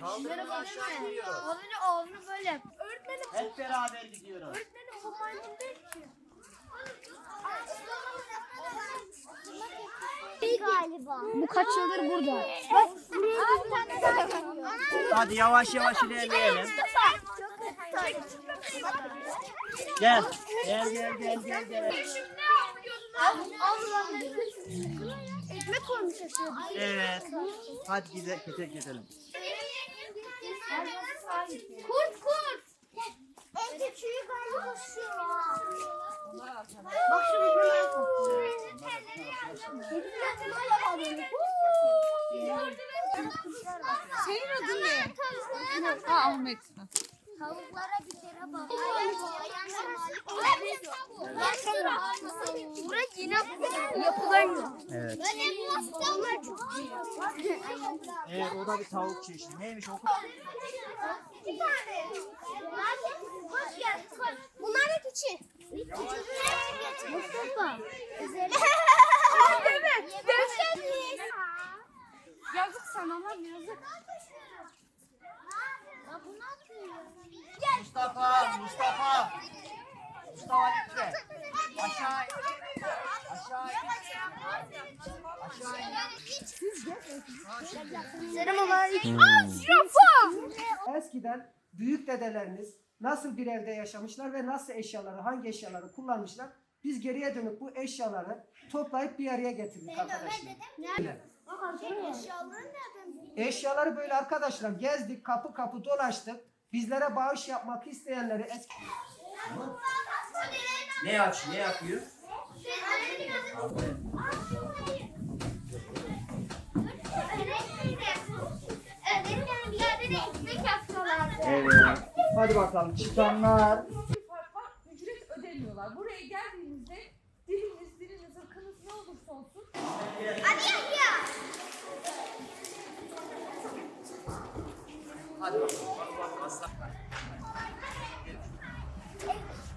Kaldırın aşağı ağzını böyle. Öğretmenim Hep beraber gidiyoruz. Öğretmenim bu maymun değil ki. Galiba. Bu kaç yıldır burada? Bak. Hadi yavaş yavaş ilerleyelim. Gel. Gel gel gel gel gel. Ekmek koymuş. Evet. Hadi gidelim gidelim gidelim. Kurt kurt. En küçüğü galiba şu Senin adın ne? Ha Ahmet. Tavuklara bir kere bak. Buraya yine yapılan Evet. Evet o da bir tavuk çeşidi. Neymiş o? Bir tane. Hoş geldin. Bunlar da küçük. Mustafa. Özel. Görüşürüz. Yazık sana lan yazık. Ya bu ne yapıyor? Mustafa, Mustafa. Mustafa lütfen. Aşağı in. Aşağı in. Aşağı in. Selamünaleyküm. Eskiden büyük dedelerimiz nasıl bir evde yaşamışlar ve nasıl eşyaları, hangi eşyaları kullanmışlar. Biz geriye dönüp bu eşyaları toplayıp bir araya getirdik arkadaşlar. Böyle. Eşyaları nereden Eşyaları böyle arkadaşlar gezdik, kapı kapı dolaştık. Bizlere bağış yapmak isteyenleri eski... Ne aç, ne yapıyor? Evet. Hadi bakalım çıkanlar. Ödemiyorlar. Buraya geldiğinizde diliniz, diliniz, ırkınız ne olursa olsun Hadi Yahya. Hadi bakalım. Bak bak.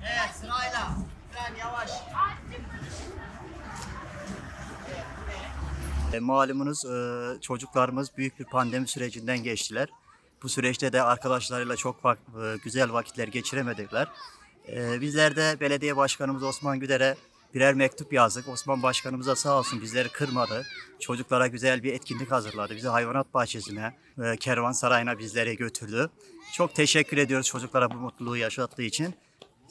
Evet sırayla. Fren yavaş. E, malumunuz e, çocuklarımız büyük bir pandemi sürecinden geçtiler. Bu süreçte de arkadaşlarıyla çok e, güzel vakitler geçiremediler. E, bizler de belediye başkanımız Osman Güder'e birer mektup yazdık. Osman başkanımıza sağ olsun bizleri kırmadı. Çocuklara güzel bir etkinlik hazırladı. Bizi hayvanat bahçesine, e, kervansarayına bizleri götürdü. Çok teşekkür ediyoruz çocuklara bu mutluluğu yaşattığı için.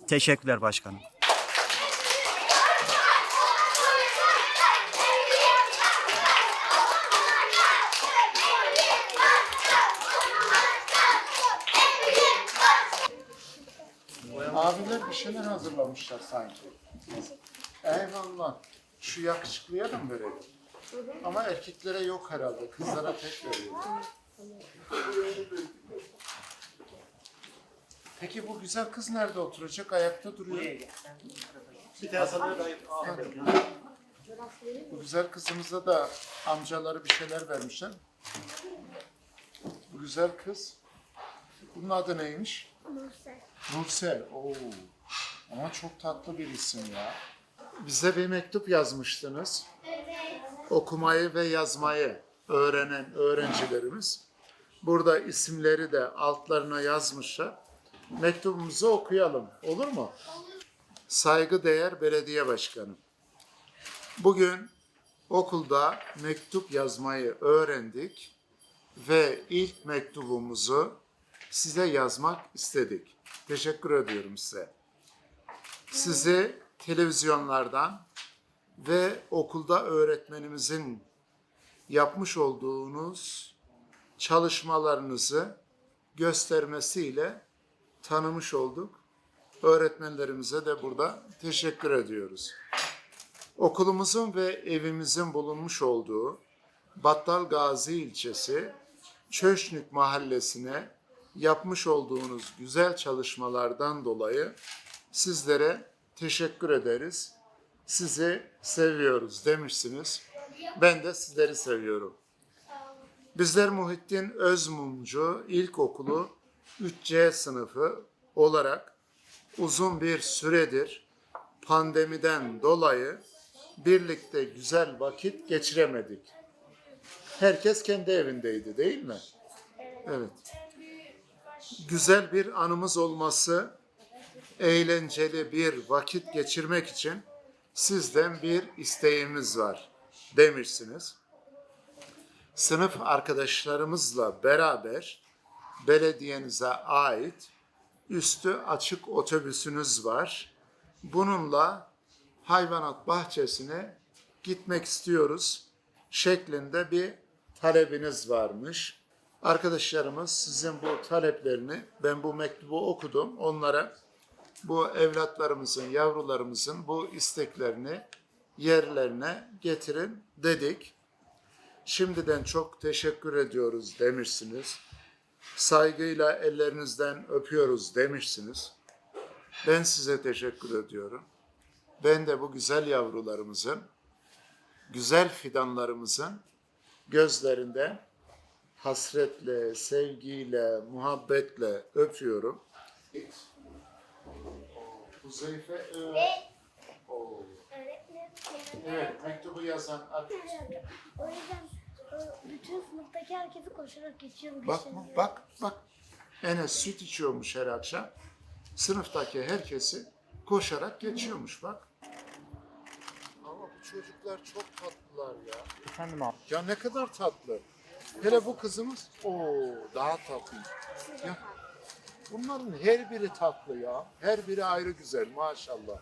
Teşekkürler başkanım. Bir şeyler hazırlamışlar sanki. Eyvallah. Şu yakışıklıya da mı verelim? Ama erkeklere yok herhalde. Kızlara tek veriyorlar. Peki bu güzel kız nerede oturacak? Ayakta duruyor. Bir tane sana Bu güzel kızımıza da amcaları bir şeyler vermişler. Bu güzel kız. Bunun adı neymiş? Nursel. Oo. Ama çok tatlı bir isim ya. Bize bir mektup yazmıştınız. Okumayı ve yazmayı öğrenen öğrencilerimiz. Burada isimleri de altlarına yazmışlar. Mektubumuzu okuyalım. Olur mu? Saygıdeğer Belediye Başkanı. Bugün okulda mektup yazmayı öğrendik ve ilk mektubumuzu size yazmak istedik. Teşekkür ediyorum size. Sizi televizyonlardan ve okulda öğretmenimizin yapmış olduğunuz çalışmalarınızı göstermesiyle tanımış olduk. Öğretmenlerimize de burada teşekkür ediyoruz. Okulumuzun ve evimizin bulunmuş olduğu Battal Gazi ilçesi Çöşnük mahallesine yapmış olduğunuz güzel çalışmalardan dolayı sizlere teşekkür ederiz. Sizi seviyoruz demişsiniz. Ben de sizleri seviyorum. Bizler Muhittin Özmumcu İlkokulu 3C sınıfı olarak uzun bir süredir pandemiden dolayı birlikte güzel vakit geçiremedik. Herkes kendi evindeydi değil mi? Evet. Güzel bir anımız olması, eğlenceli bir vakit geçirmek için sizden bir isteğimiz var demişsiniz. Sınıf arkadaşlarımızla beraber belediyenize ait üstü açık otobüsünüz var. Bununla hayvanat bahçesine gitmek istiyoruz şeklinde bir talebiniz varmış. Arkadaşlarımız sizin bu taleplerini ben bu mektubu okudum. Onlara bu evlatlarımızın, yavrularımızın bu isteklerini yerlerine getirin dedik. Şimdiden çok teşekkür ediyoruz demişsiniz. Saygıyla ellerinizden öpüyoruz demişsiniz. Ben size teşekkür ediyorum. Ben de bu güzel yavrularımızın, güzel fidanlarımızın gözlerinden hasretle, sevgiyle, muhabbetle öpüyorum. Huzeyfe Öğren. Oo. Evet, mektubu yazan arkadaş. O yüzden e, bütün sınıftaki herkesi koşarak geçiyorum. Bak, bak, bak. Enes süt içiyormuş her akşam. Sınıftaki herkesi koşarak geçiyormuş bak. Ama bu çocuklar çok tatlılar ya. Efendim abi. Ya ne kadar tatlı. Hele bu kızımız o daha tatlı. Ya bunların her biri tatlı ya. Her biri ayrı güzel maşallah.